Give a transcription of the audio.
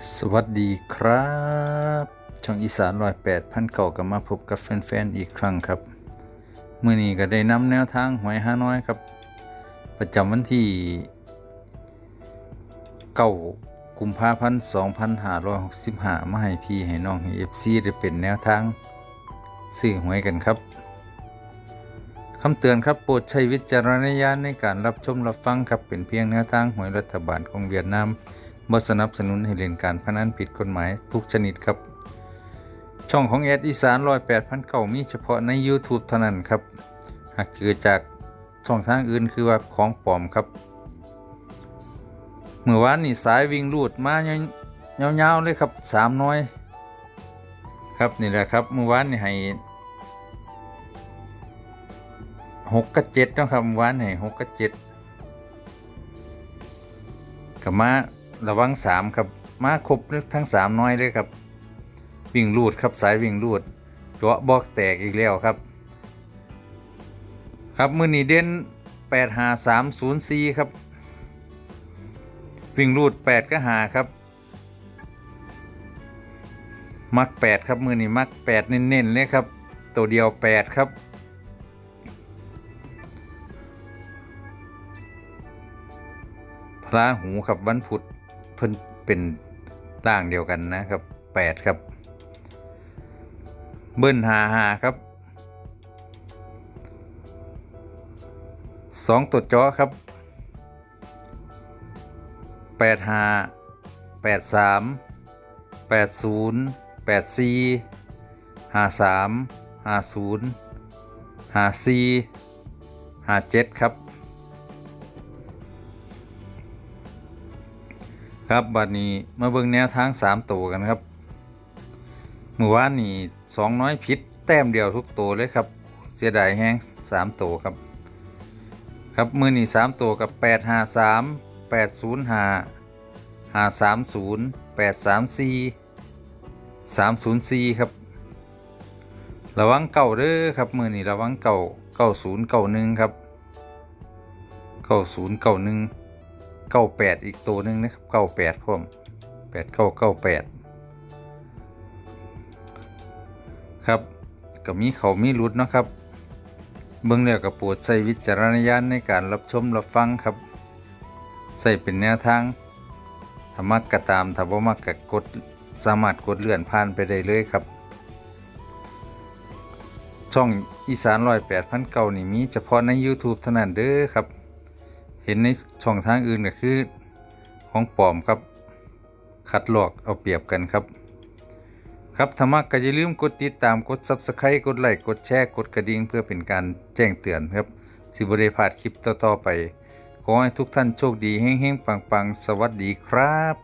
สวัสดีครับ ช่องอีสานร้อยแปดพันเก่ากับมาพบกับแฟนๆอีกครั้งครับเมื่อนี้ก็ได้นำแนวทางหวยห้าน้อยครับ ประจำวันที่เก้ากุมภาพันธ์สองพันห้าร้อยหกสิบห้ามาให้พี่ให้น้องให้เอฟซีได้เป็นแนวทางซื้อหวยกันครับคำเตือนครับโปรดใช้วิจารณญาณในการรับชมรับฟังครับเป็นเพียงแนวทางหวยรัฐบาลของเวียดนาม บ่สนับสนุนให้เล่นการพนันผิดกฎหมายทุกชนิดครับ ช่องของแอดอีสานร้อยแปดพันเก่ามีเฉพาะใน YouTube เท่านั้นครับ หากเกิดจากช่องทางอื่นคือว่าของปลอมครับ เมื่อวานนี่สายวิ่งรูดมายาๆเลยครับสามน้อย ครับนี่แหละครับเมื่อวานนี่ให้หกกับเจ็ดนะครับเมื่อวานให้หกกับเจ็ดกับมา ระวังสามครับมาครบทั้งสามน้อยเลยครับ วิ่งรูดครับสายวิ่งรูดเจาะบอกแตกอีกแล้วครับ ครับมือนีเด่นแปดหาสามศูนย์สี่ครับ วิ่งรูดแปดก็หาครับ มักแปดครับมือนีมักแปดเน้นๆเลยครับ ตัวเดียวแปดครับพระหูครับวันพุธ พิ่นเป็นร่างเดียวกันนะครับแปดครับ เบิ้ลหาหาครับสองตัวจอครับแปดหาแปดสามแปดศูนย์แปดสี่หาสามหาศูนย์หาสี่หาเจ็ดครับ ครับบัดนี้มาเบิ่งแนวทาง3ตัวกันครับเมื่อวานนี่สองน้อยพิษแต้มเดียวทุกตัวเลยครับ เสียดายแห้ง3ตัวครับ ครับมือนี่3ตัวกับ8 5 3 8 0 5 5 3 0 8 3 4 3 0 4ครับ ระวังเก่าเด้อครับมือนี่ระวังเก่าเก้าศูนย์เก้าหนึ่งครับเก้าศูนย์เก้าหนึ่ง เก้าแปดอีกตัวหนึ่งนะครับเก้าแปดพร้อมแปดเก้าเก้าแปดครับก็มีเขามีรุดเนาะครับ เบื้องแล้วก็โปรดใช้วิจารณญาณในการรับชมรับฟังครับ ใส่เป็นแนวทางถ้ามักก็ตามถ้าบ่มักก็กดสามารถกดเลื่อนผ่านไปได้เลยครับ ช่องอีสานร้อยแปดพันเก่านี่มีเฉพาะใน YouTube เท่านั้นเด้อครับ เห็นในช่องทางอื่นก็คือของปลอมครับ คัดลอกเอาเปรียบกันครับครับธรรมะก็อย่าลืมกดติดตามกด Subscribe กดไลค์กดแชร์กดกระดิ่งเพื่อเป็นการแจ้งเตือนครับ สิบริพาดคลิปต่อๆไป ขอให้ทุกท่านโชคดีเฮงๆ ปังๆ สวัสดีครับ